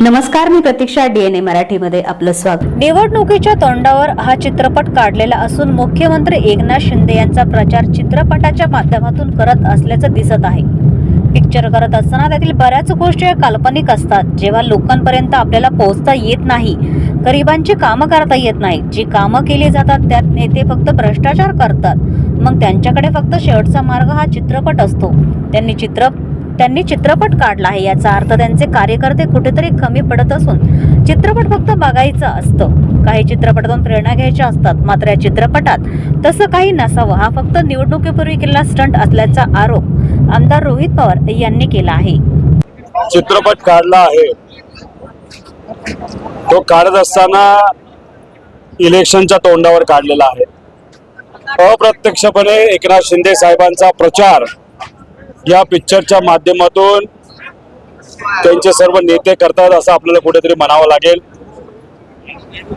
नमस्कार मी प्रतीक्षा डीएनए मराठीमध्ये आपलं स्वागत. निवडणुकीच्या तोंडावर हा चित्रपट काढलेला असून मुख्यमंत्री एकनाथ शिंदे यांचा प्रचार चित्रपटाच्या माध्यमातून करत असल्याचं दिसत आहे. पिक्चर करत असताना त्यातील बऱ्याच गोष्टी या काल्पनिक असतात. जेव्हा लोकांपर्यंत आपल्याला पोहोचता येत नाही गरिबांची कामं करता येत नाही. जी कामं केली जातात त्यात नेते फक्त भ्रष्टाचार करतात. मग त्यांच्याकडे फक्त शेवटचा मार्ग हा चित्रपट असतो. त्यांनी चित्र त्यांनी चित्रपट काढला आहे. याचा अर्थ त्यांचे कार्यकर्ते कुठेतरी कमी पडत असून चित्रपट फक्त बघायचं असतं. काही चित्रपटातून प्रेरणा घ्यायच्या असतात. मात्र या चित्रपटात तसं काही नसावं. हा फक्त निवडणुकीपूर्वी केलेला स्टंट असल्याचा आरोप आमदार रोहित पवार यांनी केला आहे. चित्रपट काढला आहे. तो काढत असताना इलेक्शनच्या तोंडावर काढलेला आहे. अप्रत्यक्षपणे एकनाथ शिंदे साहेबांचा प्रचार या पिक्चरच्या माध्यमातून त्यांचे सर्व नेते करतात असं आपल्याला कुठेतरी म्हणावं लागेल.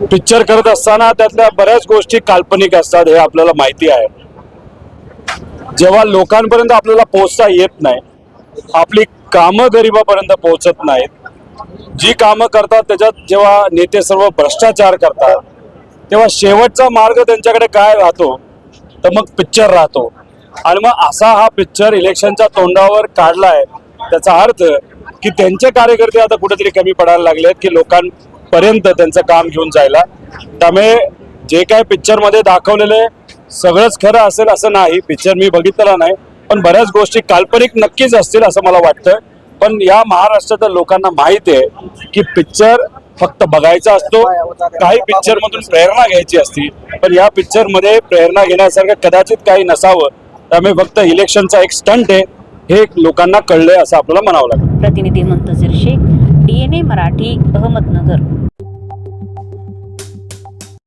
पिक्चर करत असताना त्यातल्या बऱ्याच गोष्टी काल्पनिक असतात हे आपल्याला माहिती आहे. जेव्हा लोकांपर्यंत आपल्याला पोहोचता येत नाही आपली कामं गरिबापर्यंत पोहोचत नाहीत. जी कामं करतात त्याच्यात जेव्हा नेते सर्व भ्रष्टाचार करतात तेव्हा शेवटचा मार्ग त्यांच्याकडे काय राहतो? तर मग पिक्चर राहतो. आणि मग असा हा पिक्चर इलेक्शनच्या तोंडावर काढलाय. त्याचा अर्थ की त्यांचे कार्यकर्ते आता कुठेतरी कमी पडायला लागले आहेत की लोकांपर्यंत त्यांचं काम घेऊन जायला. त्यामुळे जे काय पिक्चरमध्ये दाखवलेले सगळंच खरं असेल असं नाही. पिक्चर मी बघितलेला नाही. पण बऱ्याच गोष्टी काल्पनिक नक्कीच असतील असं मला वाटतं पण या महाराष्ट्रातल्या लोकांना माहिती आहे की पिक्चर फक्त बघायचा असतो. काही पिक्चरमधून प्रेरणा घ्यायची असती. पण या पिक्चरमध्ये प्रेरणा घेण्यासारखं कदाचित काही नसावं. त्यामुळे फक्त इलेक्शनचा एक स्टंट आहे हे लोकांना कळलंय असं आपल्याला म्हणावं लागेल. प्रतिनिधी मंतजीर शेख डीएनए मराठी अहमदनगर.